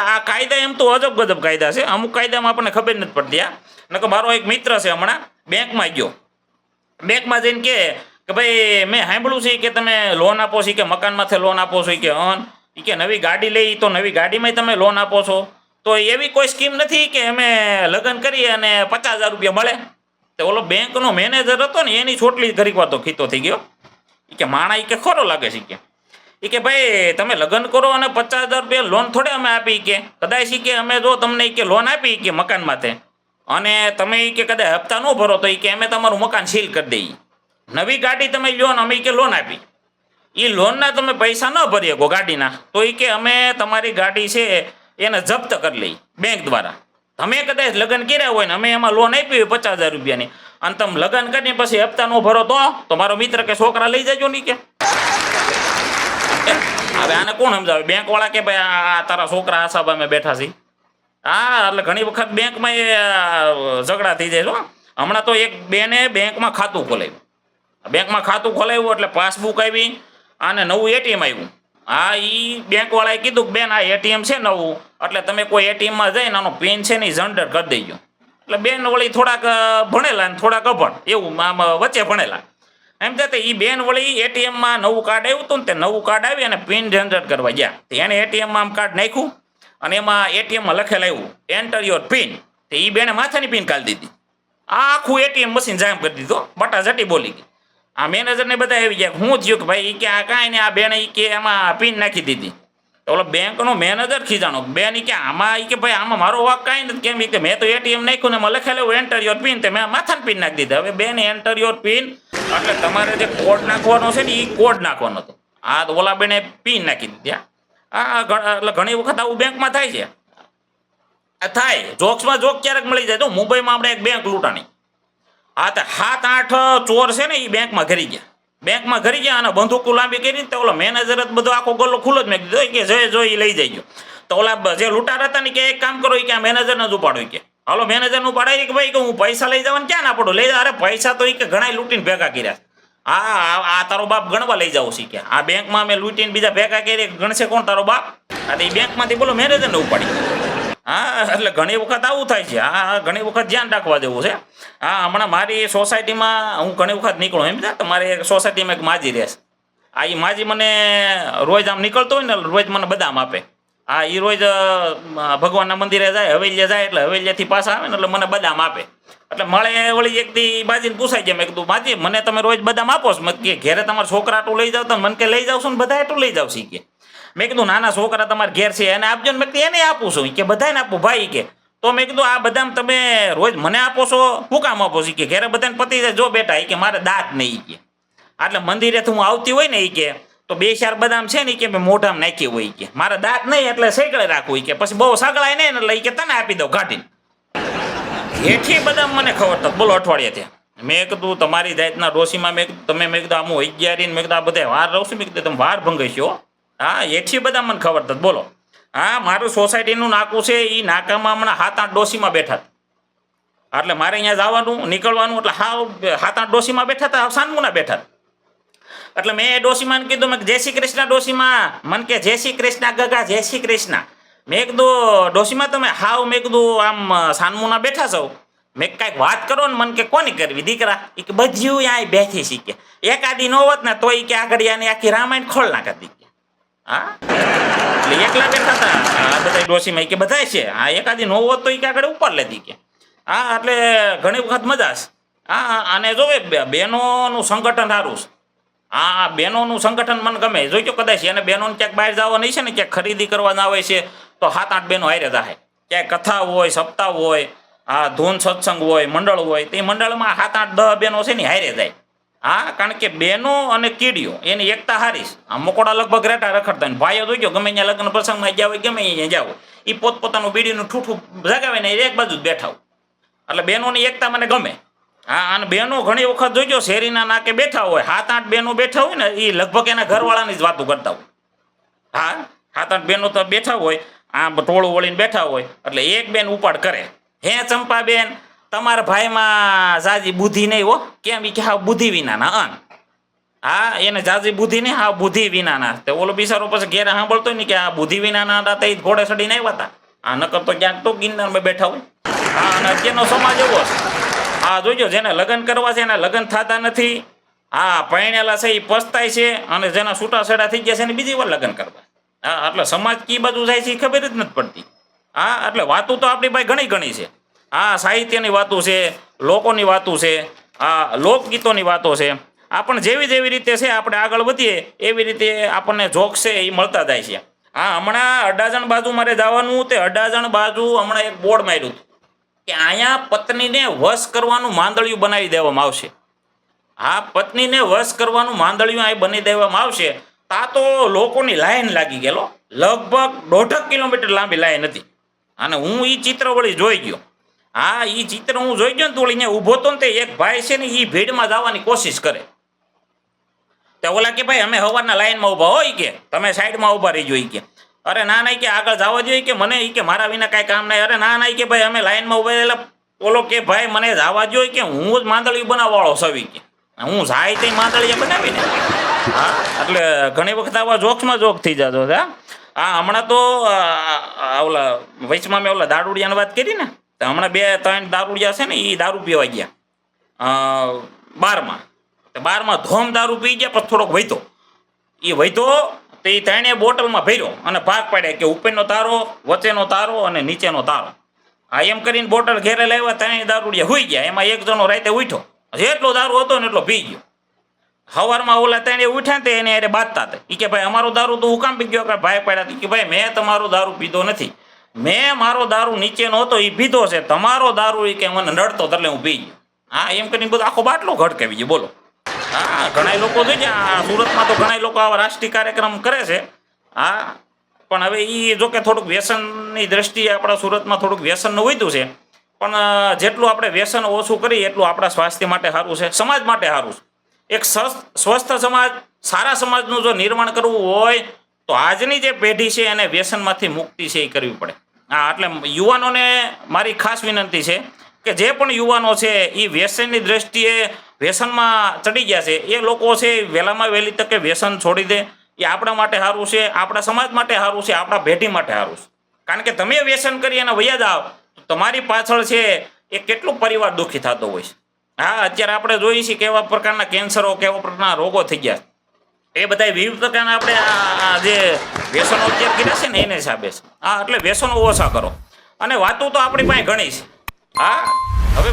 આ કાયદા એમ તો અજબ ગજબ કાયદા છે. અમુક કાયદામાં આપણને ખબર નથી પડતી આ નકર મારો એક મિત્ર છે હમણાં, બેંકમાં ગયો. બેંકમાં જઈને કે કે ભાઈ, મેં સાંભળ્યું છે કે તમે લોન આપો છો, કે મકાનમાંથી લોન આપો છો, કે અન. કે નવી ગાડી લઈ, તો નવી ગાડીમાં તમે લોન આપો છો. તો એવી કોઈ સ્કીમ નથી કે અમે લગ્ન કરી અને પચાસ હજાર રૂપિયા મળે. તો ઓલો બેંકનો મેનેજર હતો ને, એની છોટલી ઘરીક વાર તો ખીતો થઈ ગયો. કે માણા ઈ કે ખરો લાગે છે કે. ઈ કે ભાઈ, તમે લગ્ન કરો અને પચાસ હજાર રૂપિયા લોન થોડે અમે આપી કે. કદાચ કે અમે જો તમને કે લોન આપી કે મકાન માટે અને તમે કે કદાચ હપ્તા ન ભરો તો એ કે અમે તમારું મકાન સીલ કરી દઈએ. નવી ગાડી તમે લ્યો ને અમે કે લોન આપી. એ લોનના તમે પૈસા ન ભરી શકો ગાડીના. તો એ કે અમે તમારી ગાડી છે એને જપ્ત કરી લઈ બેંક દ્વારા. તમે કદાચ લગ્ન કર્યા હોય ને અમે એમાં લોન આપી હોય પચાસ હજાર રૂપિયાની. અને તમે લગ્ન કરીને પછી હપ્તા ન ભરો તો? તમારો મારો મિત્ર કે છોકરા લઈ જજો નહીં કે. હવે આને કોણ સમજાવે? બેંક વાળા કે ભાઈ આ તારા છોકરા આશા અમે બેઠા છીએ હા, એટલે ઘણી વખત બેંકમાં એ ઝઘડા થઈ જાય છે હમણાં તો એક બેને બેંકમાં ખાતું ખોલાવ્યું બેંકમાં ખાતું ખોલાવ્યું એટલે પાસબુક આવી અને નવું એટીએમ આવ્યું. હા એ બેંક વાળાએ કીધું કે બેન, આ એટીએમ છે નવું, એટલે તમે કોઈ એટીએમમાં જઈને આનો પેન છે ને એ જનરેટ કરી દેજો. એટલે બેન વળી થોડાક ભણેલા ને થોડાક અભણ. એવું, આમ વચ્ચે ભણેલા. એમ કે એ બેન વળી એટીએમમાં નવું કાર્ડ આવ્યું હતું ને તે નવું કાર્ડ આવી અને પિન જનરેટ કરવા ગયા. એને એટીએમમાં આમ કાર્ડ નાખ્યું અને એમાં એટીએમમાં લખેલ આવ્યું એન્ટર યોર પિન તે એ બેને માથાની પિન કાઢી દીધી. આ આખું એટીએમ મશીન જામ કરી દીધો બટા જટી બોલી ગઈ. આ મેનેજરને બધા આવી ગયા, હું થયું કે ભાઈ કે આ કાંઈ નહીં, આ બેને એ કે એમાં પિન નાખી દીધી. ઓલો બેંકનો મેનેજર ખીજાણો, બેન કે આમાં એ કે ભાઈ આમાં મારો વાક કાંઈ નથી, કેમ કે મેં તો એટીએમ નાખ્યું ને એમાં લખેલું એન્ટર યોર પિન તે મેં માથાની પિન નાખી દીધી. હવે બેન એન્ટર યોર પિન એટલે તમારે જે કોડ નાખવાનો છે ને એ કોડ નાખવાનો હતો. આ ઓલા બેને પીન નાખી દીધી આ એટલે ઘણી વખત આવું બેંકમાં થાય છે. થાય. જોક્સમાં જોક ક્યારેક મળી જાય. તો મુંબઈમાં આપણે એક બેંક લૂંટાણી. હા, તો સાત, આઠ ચોર છે ને એ બેંકમાં ઘરી ગયા. બેંકમાં ઘરી ગયા અને બંદૂકો લાંબી કરી તો ઓલો મેનેજર જ બધો આખો ગલ્લો ખુલ્લો જ મેં કીધો કે જે જોઈ લઈ જઈ ગયો તો ઓલા જે લૂંટાર હતા ને કે એક કામ કરો કે આ મેનેજરને જ ઉપાડો કે. હાલો મેનેજરનું પડાવી કે ભાઈ કે હું પૈસા લઈ જવાનું ક્યાં ના પડું? લઈ જા. અરે પૈસા તો કે ઘણા લૂંટીને ભેગા કર્યા. હા, આ- તારો બાપ ગણવા લઈ જાવ છે કે આ બેંકમાં અમે લૂંટીને બીજા ભેગા કરી ગણશે કોણ તારો બાપ? અને એ બેંકમાંથી બોલો મેનેજરને ઉપાડી. હા, એટલે ઘણી વખત આવું થાય છે. હા ઘણી વખત ધ્યાન રાખવા જેવું છે. હા, હમણાં મારી સોસાયટીમાં હું ઘણી વખત નીકળું એમ છે. તમારે એક સોસાયટીમાં એક માજી રહેશે. આ એ માજી મને રોજ આમ નીકળતો હોય ને, રોજ મને બદામ આપે. હા એ રોજ ભગવાનના મંદિરે જાય, હવેલીએ જાય એટલે હવેલીએથી પાછા આવે ને એટલે મને બદામ આપે. એટલે મળે વળી એક દી બાજીને પૂછાય છે, મેં કીધું, બાજી, મને તમે રોજ બદામ આપો છો? કે ઘેરે તમારા છોકરા આટલું લઈ જાવ તો? મને કે, લઈ જાવ છો ને બધા એટલું લઈ જાવ છે. કે, મેં કીધું, નાના છોકરા તમારા ઘેર છે, એને આપજો ને. મેં કીધું, એને આપું છું. કે બધાને આપું ભાઈ. કે, તો મેં કીધું, આ બદામ તમે રોજ મને આપો છો? શું કામ આપો છો? કે, ઘેરે બધાને પતિ જાય, જો બેટા. એ કે, મારે દાંત નહીં. કે એટલે મંદિરેથી હું આવતી હોય ને એ કે તો બે ચાર બદામ છે ને કે મેં મોઢામાં નાખી હોય કે. મારે દાંત નહીં એટલે સેકડે રાખવું કે. પછી બહુ સગળાય નહીં એટલે કે તને આપી દઉં કાઢીને હેઠી બદામ મને ખબર તો બોલો અઠવાડિયે ત્યાં. મેં કીધું તમારી જાતના ડોશીમાં મેં કીધું, તમે મેં કીધું આમ અગિયારી મેં કીધું આ બધા વાર રહું છું, મેં કીધું તમે વાર ભંગાઈશો હા. હેઠી બધા મને ખબર તો બોલો. હા, મારું સોસાયટીનું નાકું છે એ નાકામાં હમણાં સાત આઠ ડોશીમાં બેઠા એટલે મારે અહીંયા જવાનું, નીકળવાનું, એટલે હા સાત આઠ ડોશીમાં બેઠા હતા, સાનમુના બેઠા હતા એટલે મેં ડોશીમાને કીધું, મેં જય શ્રી કૃષ્ણ ડોશીમાં. મને કે, જય શ્રી કૃષ્ણ ગગા, જય શ્રી કૃષ્ણ. મેં કીધું, ડોશીમાં, તમે હાવ મેં કીધું, આમ સાનમુના બેઠા છો. મેં કાંઈક વાત કરો ને, મને કે, કોની કરવી? દીકરા એ કે બધું આ બેઠી શીખે એકાદી નો હોત ને તો એ કે આગળ આની આખી રામાયણ ખોલ નાખતી કે. હા? એટલે એકલા બેઠા હતા. આ બધા ડોશીમાં કે બધા છે. હા એકાદી નો હોત તો એ કે આગળ ઉપર લેતી કે. હા, એટલે ઘણી વખત મજા છે. હા, અને જોવે બહેનોનું સંગઠન સારું છે. હા બહેનોનું સંગઠન મને ગમે. જોઈજો કદાચ એને બહેનોને ક્યાંક બહાર જવાની છે ને, ક્યાંક ખરીદી કરવા ના હોય છે, તો સાત આઠ બહેનો હારે જાય ક્યાંય કથા હોય, સપ્તાહ હોય આ ધૂન સત્સંગ હોય, મંડળ હોય, તે મંડળમાં સાત આઠ દહ બહેનો છે ને હારે જાય. હા, કારણ કે બહેનો અને કીડીઓ, એની એકતા હારીશ આ મકોડા લગભગ રેટા રખડતા ભાઈઓ જોઈજો ગમે ત્યાં લગ્ન પ્રસંગમાં જ્યાં હોય, ગમે અહીંયા જાવ એ પોતપોતાનું બીડીનું ઠૂઠું જગાવે ને એ એક બાજુ જ બેઠા એટલે બહેનોની એકતા મને ગમે. હા, અને બહેનો ઘણી વખત જોઈજો શેરીના નાકે બેઠા હોય, સાત આઠ બહેનો બેઠા હોય ને એ લગભગ એના ઘરવાળાની જ વાતો કરતા હોય. હા, સાત આઠ બહેનો તો બેઠા હોય આ ટોળું વળીને બેઠા હોય, એટલે એક બેન ઉપાડ કરે. હે ચંપાબેન તમારા ભાઈમાં જાજી બુદ્ધિ નહીં હો, કેમ કે હા બુદ્ધિ વિનાના, અન. હા, એને જાજી બુદ્ધિ નહીં હા બુદ્ધિ વિનાના. તે ઓલો બિચારો પછી ઘેરે સાંભળતો ને કે આ બુદ્ધિ વિનાના હતા તે ઘોડે ચડીને આવ્યા હતા. આ નકર તો ક્યાંક તો ગિરનારમાં બેઠા હોય. હા, અને અત્યારનો સમાજ એવો છે. હા જોજો, જેને લગ્ન કરવા છે, એને લગ્ન થતા નથી. હા પરણેલા છે એ પસ્તાય છે અને જેના છૂટાછેડા થઈ ગયા છે, એને બીજી વાર લગ્ન કરવા. હા એટલે સમાજ કી બાજુ જાય છે એ ખબર જ નથી પડતી. હા, એટલે વાતો તો આપણી પાસે ઘણી ઘણી છે. હા સાહિત્યની વાતો છે, લોકોની વાતો છે હા લોકગીતોની વાતો છે. આપણ જેવી જેવી રીતે છે, આપણે આગળ વધીએ, એવી રીતે આપણને જોક છે એ મળતા જાય છે. હા, હમણાં અડાજણ બાજુ મારે જવાનું, તે અડાજણ બાજુ હમણાં એક બોર્ડ માર્યું હતું. કે અહીંયા પત્નીને વશ કરવાનું માંદળિયું બનાવી દેવામાં આવશે. હા પત્નીને વશ કરવાનું માંદળિયું અહીં બની દેવામાં આવશે. તા તો લોકોની લાઈન લાગી ગયેલો. લગભગ દોઢક કિલોમીટર લાંબી લાઈન હતી. અને હું એ ચિત્ર વળી જોઈ ગયો. હા એ ચિત્ર હું જોઈ ગયો ને તો અહીંયા ઊભો તો ને તે એક ભાઈ છે ને એ ભીડમાં જવાની કોશિશ કરે. તે ઓલા કે ભાઈ, અમે હવારના લાઈનમાં ઊભા હોય કે. તમે સાઈડમાં ઊભા રહી જોઈ કે. અરે ના ના કે આગળ જવા જોઈએ કે મને એ કે મારા વિના કાંઈ કામ નહીં. અરે ના ના કે ભાઈ, અમે લાઈનમાં ઊભા રહેલા ઓલો કે ભાઈ, મને જવા જોઈએ કે હું જ માંદળી બનાવવાળો સવી કે. હું જાય તે માંદળીએ બનાવીને. હા, એટલે ઘણી વખત આવા જોક્સમાં જોક થઈ જતો હા. હા હમણાં તો ઓલા વૈચમાં મેં ઓલા દારૂડિયાની વાત કરી ને, તો હમણાં બે, ત્રણ દારૂડિયા છે ને એ દારૂ પીવા ગયા. બારમાં. બારમાં ધોમ દારૂ પી ગયા, પણ થોડોક વૈતો એ વૈતો તો એ ત્રણેય બોટલમાં ભર્યો અને ભાગ પાડ્યા કે ઉપરનો તારો, વચ્ચેનો તારો અને નીચેનો તારો. આ એમ કરીને બોટલ ઘેરે લાવ્યા, ત્રણેય દારૂડિયા હોઈ ગયા. એમાં એક જણો રાતે ઉઠ્યો. જેટલો દારૂ હતો ને એટલો પી ગયો. સવારમાં ઓલા ત્રણે ઉઠ્યા તે એને અરે બાંધતા હતા. એ કે ભાઈ, અમારો દારૂ તો હું કામ પી ગયો? કે ભાઈ પાડ્યા. કે, ભાઈ, મેં તમારો દારૂ પીધો નથી. મેં મારો દારૂ નીચેનો હતો એ પીધો છે. તમારો દારૂ એ કે મને નડતો એટલે હું પી ગયો. હા, એમ કરીને બધો આખો બાટલો ઘટકાવી ગયો. બોલો. હા ઘણા લોકો જોઈ આ સુરતમાં તો ઘણા લોકો આવા રાષ્ટ્રીય કાર્યક્રમ કરે છે. હા, પણ હવે એ જો કે થોડુંક વ્યસનની દ્રષ્ટિએ આપણા સુરતમાં થોડુંક વ્યસનનું વધ્યું છે. પણ જેટલું આપણે વ્યસન ઓછું કરીએ, એટલું આપણા સ્વાસ્થ્ય માટે સારું છે, સમાજ માટે સારું છે. એક સ્વસ્થ સમાજ, સારા સમાજનું જો નિર્માણ કરવું હોય, તો આજની જે પેઢી છે એને વ્યસનમાંથી મુક્તિ છે એ કરવી પડે. હા, એટલે યુવાનોને મારી ખાસ વિનંતી છે કે જે પણ યુવાનો છે એ વ્યસનની દ્રષ્ટિએ વ્યસનમાં ચડી ગયા છે. એ લોકો છે વહેલામાં વહેલી તકે વ્યસન છોડી દે. એ આપણા માટે સારું છે, આપણા સમાજ માટે સારું છે, આપણા ભેટી માટે સારું છે. કારણ કે તમે વ્યસન કરી અને વૈયા જાઓ, તો તમારી પાછળ છે એ કેટલું પરિવાર દુઃખી થતો હોય છે. હા, અત્યારે આપણે જોઈએ છીએ કેવા પ્રકારના કેન્સરો, કેવા પ્રકારના રોગો થઈ ગયા એ બધા વિવિધ પ્રકારના આપણે જે વ્યસનો અત્યારે કર્યા છે ને, એને હિસાબે છે. હા, એટલે વ્યસનો ઓછા કરો. અને વાતો તો આપણી પાસે ઘણી છે. હા, હવે